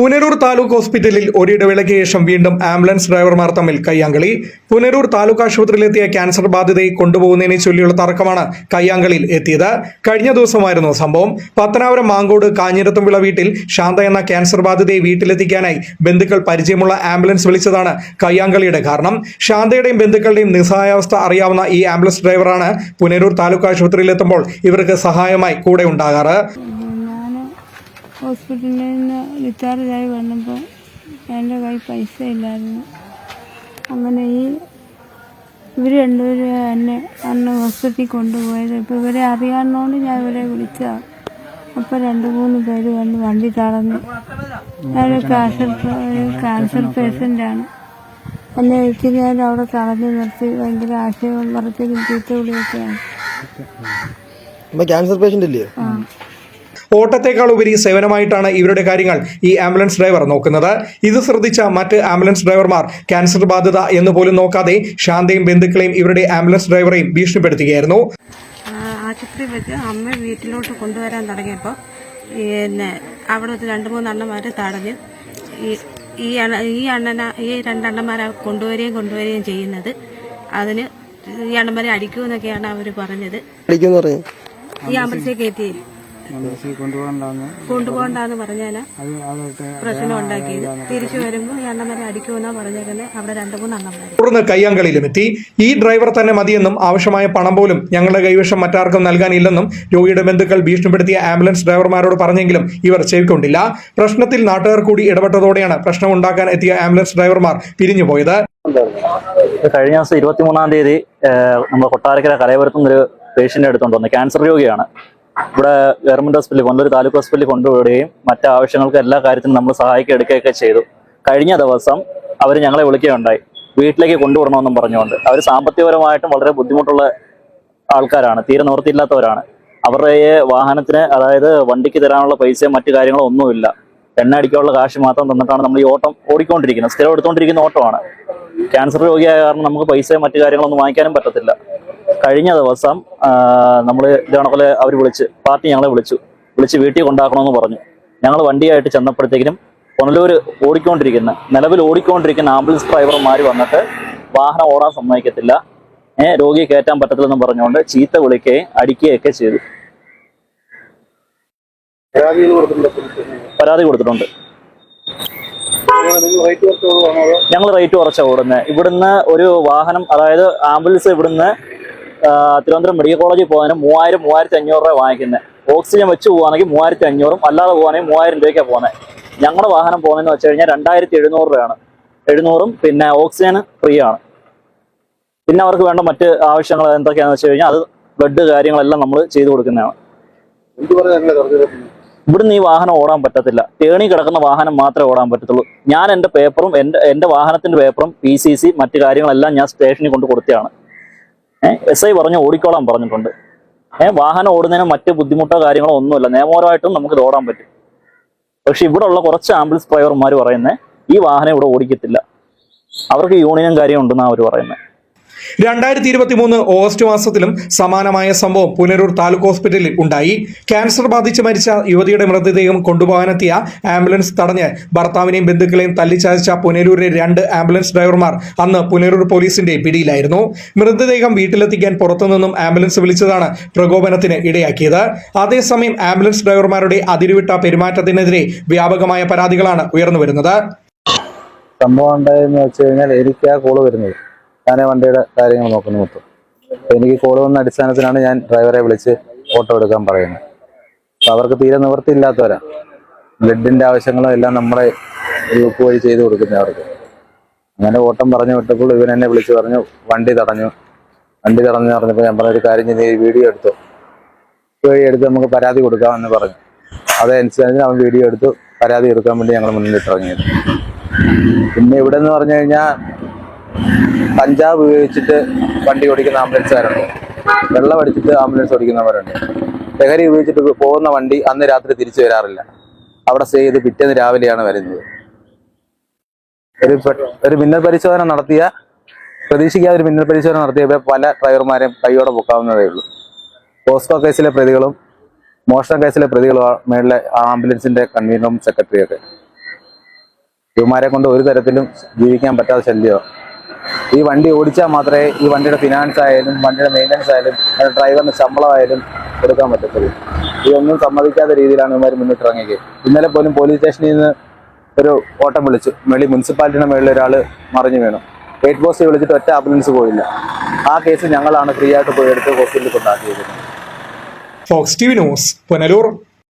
പുനരൂർ താലൂക്ക് ഹോസ്പിറ്റലിൽ ഒരിടവേളയ്ക്ക് ശേഷം വീണ്ടും ആംബുലൻസ് ഡ്രൈവർമാർ തമ്മിൽ കയ്യാങ്കളി. പുനരൂർ താലൂക്ക് ആശുപത്രിയിലെത്തിയ ക്യാൻസർ ബാധിതയെ കൊണ്ടുപോകുന്നതിനെ ചൊല്ലിയുള്ള തർക്കമാണ് കയ്യാങ്കളിയിൽ എത്തിയത്. കഴിഞ്ഞ ദിവസമായിരുന്നു സംഭവം. പത്തനാപുരം മാങ്കോട് കാഞ്ഞിരത്തുംവിള വീട്ടിൽ ശാന്ത എന്ന ക്യാൻസർ ബാധിതയെ വീട്ടിലെത്തിക്കാനായി ബന്ധുക്കൾ പരിചയമുള്ള ആംബുലൻസ് വിളിച്ചതാണ് കയ്യാങ്കളിയുടെ കാരണം. ശാന്തയുടെയും ബന്ധുക്കളുടെയും നിസ്സഹായാവസ്ഥ അറിയാവുന്ന ഈ ആംബുലൻസ് ഡ്രൈവറാണ് പുനരൂർ താലൂക്ക് ആശുപത്രിയിലെത്തുമ്പോൾ ഇവർക്ക് സഹായമായി കൂടെ ഉണ്ടാകാറ്. ഹോസ്പിറ്റലിൽ നിന്ന് ഡിസ്ചാർജായി വന്നപ്പോൾ എന്റെ കൈ പൈസ ഇല്ലായിരുന്നു. അങ്ങനെ ഈ ഇവർ രണ്ടുപേരും എന്നെ അന്ന് ഹോസ്പിറ്റലിൽ കൊണ്ടുപോയത്. ഇപ്പോൾ ഇവരെ അറിയാവുന്നതുകൊണ്ട് ഞാൻ ഇവരെ വിളിച്ചതാണ് അപ്പോൾ രണ്ട് മൂന്ന് പേര് വന്ന് വണ്ടി തടഞ്ഞു. ഞാൻ ക്യാൻസർ ഒരു ക്യാൻസർ പേഷ്യന്റാണ് എന്നെ ഇച്ചിരി ഞാൻ അവിടെ തടഞ്ഞു നിർത്തി. ഭയങ്കര ആശയവും പറച്ചിലും ചീത്ത വിളിയൊക്കെയാണ്. ക്യാൻസർ പേഷ്യന്റ് അല്ലേ ആ. ഓട്ടത്തെക്കാൾ ഉപരി സേവനമായിട്ടാണ് ഇവരുടെ കാര്യങ്ങൾ ഈ ആംബുലൻസ് ഡ്രൈവർ നോക്കുന്നത്. ഇത് ശ്രദ്ധിച്ച മറ്റ് ആംബുലൻസ് ഡ്രൈവർമാർ ക്യാൻസർ ബാധിത എന്ന് പോലും നോക്കാതെ ശാന്തയും ബന്ധുക്കളെയും ഇവരുടെ ആംബുലൻസ് ഡ്രൈവറെയും ഭീഷണിപ്പെടുത്തുകയായിരുന്നു. ആശുപത്രി വെച്ച് അമ്മ വീട്ടിലോട്ട് കൊണ്ടുവരാൻ തുടങ്ങിയപ്പോൾ പിന്നെ അവിടെ വെച്ച് രണ്ട് മൂന്ന് അണ്ണന്മാർ തടഞ്ഞ് ഈ ഈ അണ്ണ ഈ അണ്ണന ഈ രണ്ടെണ്ണന്മാരെ കൊണ്ടുവരികയും കൊണ്ടുവരികയും ചെയ്യുന്നത്. അതിന് ഈ അണ്ണന്മാരെ അടിക്കുമെന്നൊക്കെയാണ് അവർ പറഞ്ഞത്. ഈ ആംബുലൻസിൽ കയറ്റി കൊണ്ടുപോകണ്ടെന്ന് പറഞ്ഞാൽ പ്രശ്നം ഉണ്ടാക്കിയത്. തിരിച്ചു വരുമ്പോൾ ഈ അണ്ണന്മാരെ പറഞ്ഞേക്കുന്നത് അവിടെ രണ്ടു മൂന്ന് അണ്ണന്മാർ തുടർന്ന് കയ്യാങ്കളിയിലും എത്തി. ഈ ഡ്രൈവർ തന്നെ മതിയെന്നും ആവശ്യമായ പണം പോലും ഞങ്ങളുടെ കൈവശം മറ്റാർക്കും നൽകാനില്ലെന്നും രോഗിയുടെ ബന്ധുക്കൾ ഭീഷണിപ്പെടുത്തിയ ആംബുലൻസ് ഡ്രൈവർമാരോട് പറഞ്ഞെങ്കിലും ഇവർ ചെവിക്കൊണ്ടില്ല. പ്രശ്നത്തിൽ നാട്ടുകാർ കൂടി ഇടപെട്ടതോടെയാണ് പ്രശ്നം ഉണ്ടാക്കാൻ എത്തിയ ആംബുലൻസ് ഡ്രൈവർമാർ പിരിഞ്ഞുപോയത്. കഴിഞ്ഞ ദിവസം ഇരുപത്തിമൂന്നാം തീയതി നമ്മുടെ കൊട്ടാരക്കര കലയപുരത്തുനിന്ന് ഒരു പേഷ്യന്റ് വന്നു. ക്യാൻസർ രോഗിയാണ്. ഇവിടെ ഗവൺമെന്റ് ഹോസ്പിറ്റലിൽ കൊണ്ടൊരു താലൂക്ക് ഹോസ്പിറ്റലിൽ കൊണ്ടുവിടുകയും മറ്റു ആവശ്യങ്ങൾക്ക് എല്ലാ കാര്യത്തിനും നമ്മൾ സഹായിക്കുക എടുക്കുകയൊക്കെ ചെയ്തു. കഴിഞ്ഞ ദിവസം അവർ ഞങ്ങളെ വിളിക്കുകയുണ്ടായി. വീട്ടിലേക്ക് കൊണ്ടുവിടണമെന്നും പറഞ്ഞുകൊണ്ട്. അവർ സാമ്പത്തികപരമായിട്ടും വളരെ ബുദ്ധിമുട്ടുള്ള ആൾക്കാരാണ് തീരെ നിവൃത്തിയില്ലാത്തവരാണ്. അവരുടെ വാഹനത്തിന് അതായത് വണ്ടിക്ക് തരാനുള്ള പൈസയും മറ്റു കാര്യങ്ങളോ ഒന്നുമില്ല. എണ്ണ അടിക്കാനുള്ള കാശ് മാത്രം തന്നിട്ടാണ് നമ്മൾ ഈ ഓട്ടം ഓടിക്കൊണ്ടിരിക്കുന്നത്. സ്ഥിരം എടുത്തുകൊണ്ടിരിക്കുന്ന ഓട്ടമാണ്. ക്യാൻസർ രോഗിയായ കാരണം നമുക്ക് പൈസയും മറ്റു കാര്യങ്ങളൊന്നും വാങ്ങിക്കാനും പറ്റത്തില്ല. കഴിഞ്ഞ ദിവസം നമ്മൾ ഇതേപോലെ അവർ വിളിച്ച് പാർട്ടി ഞങ്ങളെ വിളിച്ചു. വിളിച്ച് വീട്ടിൽ കൊണ്ടാക്കണമെന്ന് പറഞ്ഞു. ഞങ്ങൾ വണ്ടിയായിട്ട് ചെന്നപ്പോഴത്തേക്കിനും പുനലൂർ ഓടിക്കൊണ്ടിരിക്കുന്ന നിലവിൽ ഓടിക്കൊണ്ടിരിക്കുന്ന ആംബുലൻസ് ഡ്രൈവർമാർ വന്നിട്ട് വാഹനം ഓടാൻ സമ്മതിക്കത്തില്ല. ഏഹ് രോഗിയെ കയറ്റാൻ പറ്റത്തില്ലെന്ന് പറഞ്ഞുകൊണ്ട് ചീത്ത വിളിക്കുകയും അടിക്കുകയൊക്കെ ചെയ്തു. പരാതി കൊടുത്തിട്ടുണ്ട്. ഞങ്ങൾ റേറ്റ് കുറച്ചാണ് ഓടുന്നത് ഇവിടുന്ന് ഒരു വാഹനം അതായത് ആംബുലൻസ് ഇവിടുന്ന് തിരുവനന്തപുരം മെഡിക്കൽ കോളേജിൽ പോകാനും മൂവായിരം മൂവായിരത്തി അഞ്ഞൂറ് രൂപ വാങ്ങിക്കുന്നത് ഓക്സിജൻ വെച്ച് പോകുകയാണെങ്കിൽ മൂവായിരത്തി അഞ്ഞൂറും അല്ലാതെ പോകുകയാണെങ്കിൽ മൂവായിരം രൂപയ്ക്കാണ് പോകുന്നത് ഞങ്ങളുടെ വാഹനം പോകുന്നതെന്ന് വെച്ച് കഴിഞ്ഞാൽ രണ്ടായിരത്തി എഴുന്നൂറ് രൂപയാണ്. എഴുന്നൂറും പിന്നെ ഓക്സിജൻ ഫ്രീ ആണ്. പിന്നെ അവർക്ക് വേണ്ട മറ്റ് ആവശ്യങ്ങൾ എന്തൊക്കെയാണെന്ന് വെച്ച് കഴിഞ്ഞാൽ അത് ബ്ലഡ് കാര്യങ്ങളെല്ലാം നമ്മൾ ചെയ്തു കൊടുക്കുന്നതാണ്. ഇവിടുന്ന് ഈ വാഹനം ഓടാൻ പറ്റത്തില്ല. തേണി കിടക്കുന്ന വാഹനം മാത്രമേ ഓടാൻ പറ്റത്തുള്ളൂ. ഞാൻ എന്റെ പേപ്പറും എന്റെ എന്റെ വാഹനത്തിന്റെ പേപ്പറും പി സി സി മറ്റു കാര്യങ്ങളെല്ലാം ഞാൻ സ്റ്റേഷനിൽ കൊണ്ട് കൊടുത്തതാണ്. എസ് ഐ പറഞ്ഞു ഓടിക്കോളാൻ പറഞ്ഞിട്ടുണ്ട്. ഏഹ് വാഹനം ഓടുന്നതിന് മറ്റ് ബുദ്ധിമുട്ടോ കാര്യങ്ങളോ ഒന്നുമില്ല. നിയമപരമായിട്ടും നമുക്ക് ഇത് ഓടാൻ പറ്റും. പക്ഷെ ഇവിടെ ഉള്ള കുറച്ച് ആംബുലൻസ് ഡ്രൈവർമാർ പറയുന്നത് ഈ വാഹനം ഇവിടെ ഓടിക്കത്തില്ല. അവർക്ക് യൂണിയനും കാര്യം ഉണ്ടെന്നാണ് അവർ പറയുന്നത് രണ്ടായിരത്തി ഇരുപത്തി മൂന്ന് ഓഗസ്റ്റ് മാസത്തിലും സമാനമായ സംഭവം പുനരൂർ താലൂക്ക് ഹോസ്പിറ്റലിൽ ഉണ്ടായി. ക്യാൻസർ ബാധിച്ച് മരിച്ച യുവതിയുടെ മൃതദേഹം കൊണ്ടുപോകാനെത്തിയ ആംബുലൻസ് തടഞ്ഞ് ഭർത്താവിനെയും ബന്ധുക്കളെയും തല്ലിച്ചാച്ച പുനരൂരിലെ രണ്ട് ആംബുലൻസ് ഡ്രൈവർമാർ അന്ന് പുനരൂർ പോലീസിന്റെ പിടിയിലായിരുന്നു. മൃതദേഹം വീട്ടിലെത്തിക്കാൻ പുറത്തുനിന്നും ആംബുലൻസ് വിളിച്ചതാണ് പ്രകോപനത്തിന് ഇടയാക്കിയത്. അതേസമയം ആംബുലൻസ് ഡ്രൈവർമാരുടെ അതിരുവിട്ട പെരുമാറ്റത്തിനെതിരെ വ്യാപകമായ പരാതികളാണ് ഉയർന്നുവരുന്നത്. സംഭവം ഉണ്ടായെന്ന് വെച്ച് കഴിഞ്ഞാൽ എനിക്ക് ആ കോൾ വരുന്നത്. ഞാനേ വണ്ടിയുടെ കാര്യങ്ങൾ നോക്കുന്നു മൊത്തം. അപ്പൊ എനിക്ക് കോൾ വന്ന അടിസ്ഥാനത്തിലാണ് ഞാൻ ഡ്രൈവറെ വിളിച്ച് ഫോട്ടോ എടുക്കാൻ പറയുന്നത്. അപ്പൊ അവർക്ക് തീരെ നിവൃത്തിയില്ലാത്തവരാ ബ്ലഡിന്റെ ആവശ്യങ്ങളും എല്ലാം നമ്മളെ ഗ്രൂപ്പ് വഴി ചെയ്ത് കൊടുക്കുന്നത് അവർക്ക്. അങ്ങനെ ഓട്ടം പറഞ്ഞു വിട്ടപ്പോൾ ഇവൻ എന്നെ വിളിച്ച് പറഞ്ഞു വണ്ടി തടഞ്ഞു. വണ്ടി തടഞ്ഞു പറഞ്ഞപ്പോൾ ഞാൻ പറഞ്ഞ ഒരു കാര്യം ചെയ്ത് ഈ വീഡിയോ എടുത്തു. വീഡിയോ എടുത്ത് നമുക്ക് പരാതി കൊടുക്കാമെന്ന് പറഞ്ഞു. അതനുസരിച്ച് അവൻ വീഡിയോ എടുത്തു പരാതി എടുക്കാൻ വേണ്ടി ഞങ്ങൾ മുന്നിൽ ഇറങ്ങിയത്. പിന്നെ ഇവിടെ എന്ന് പറഞ്ഞു കഴിഞ്ഞാൽ കഞ്ചാവ് ഉപയോഗിച്ചിട്ട് വണ്ടി ഓടിക്കുന്ന ആംബുലൻസുകാരുണ്ട് വെള്ളം അടിച്ചിട്ട് ആംബുലൻസ് ഓടിക്കുന്നവരുണ്ട് ലഹരി ഉപയോഗിച്ചിട്ട് പോകുന്ന വണ്ടി അന്ന് രാത്രി തിരിച്ചു വരാറില്ല. അവിടെ സ്റ്റേ ചെയ്ത് പിറ്റേന്ന് രാവിലെയാണ് വരുന്നത്. ഒരു ഒരു മിന്നൽ പരിശോധന നടത്തിയ പ്രതീക്ഷിക്കാതെ ഒരു മിന്നൽ പരിശോധന നടത്തിയപ്പോൾ പല ഡ്രൈവർമാരെയും കൈയോടെ പൊക്കാവുന്നതേ ഉള്ളൂ. പോസ്കോ കേസിലെ പ്രതികളും മോഷണ കേസിലെ പ്രതികളും മേളിലെ ആംബുലൻസിന്റെ കൺവീനറും സെക്രട്ടറിയൊക്കെ ഇവന്മാരെ കൊണ്ട് ഒരു തരത്തിലും ജീവിക്കാൻ പറ്റാത്ത ശല്യമാണ് ഈ വണ്ടി ഓടിച്ചാൽ മാത്രമേ ഈ വണ്ടിയുടെ ഫിനാൻസ് ആയാലും വണ്ടിയുടെ മെയിന്റനൻസ് ആയാലും അതിന്റെ ഡ്രൈവറിന് ശമ്പളമായാലും കൊടുക്കാൻ പറ്റത്തുള്ളൂ. ഇതൊന്നും സമ്മതിക്കാത്ത രീതിയിലാണ് ഇവർ മുന്നിട്ട് ഇറങ്ങിയത് ഇന്നലെ പോലും പോലീസ് സ്റ്റേഷനിൽ നിന്ന് ഒരു ഓട്ടം വിളിച്ചു. മേളി മുനിസിപ്പാലിറ്റിയുടെ മേളിൽ ഒരാൾ മറിഞ്ഞു വേണം. ഗേറ്റ് പോസ്റ്റ് വിളിച്ചിട്ട് ഒറ്റ ആംബുലൻസ് പോയില്ല. ആ കേസ് ഞങ്ങളാണ് ഫ്രീ ആയിട്ട് പോയി എടുത്ത് ഹോസ്പിറ്റലിൽ കൊണ്ടാക്കിയത് Fox T V news Punalur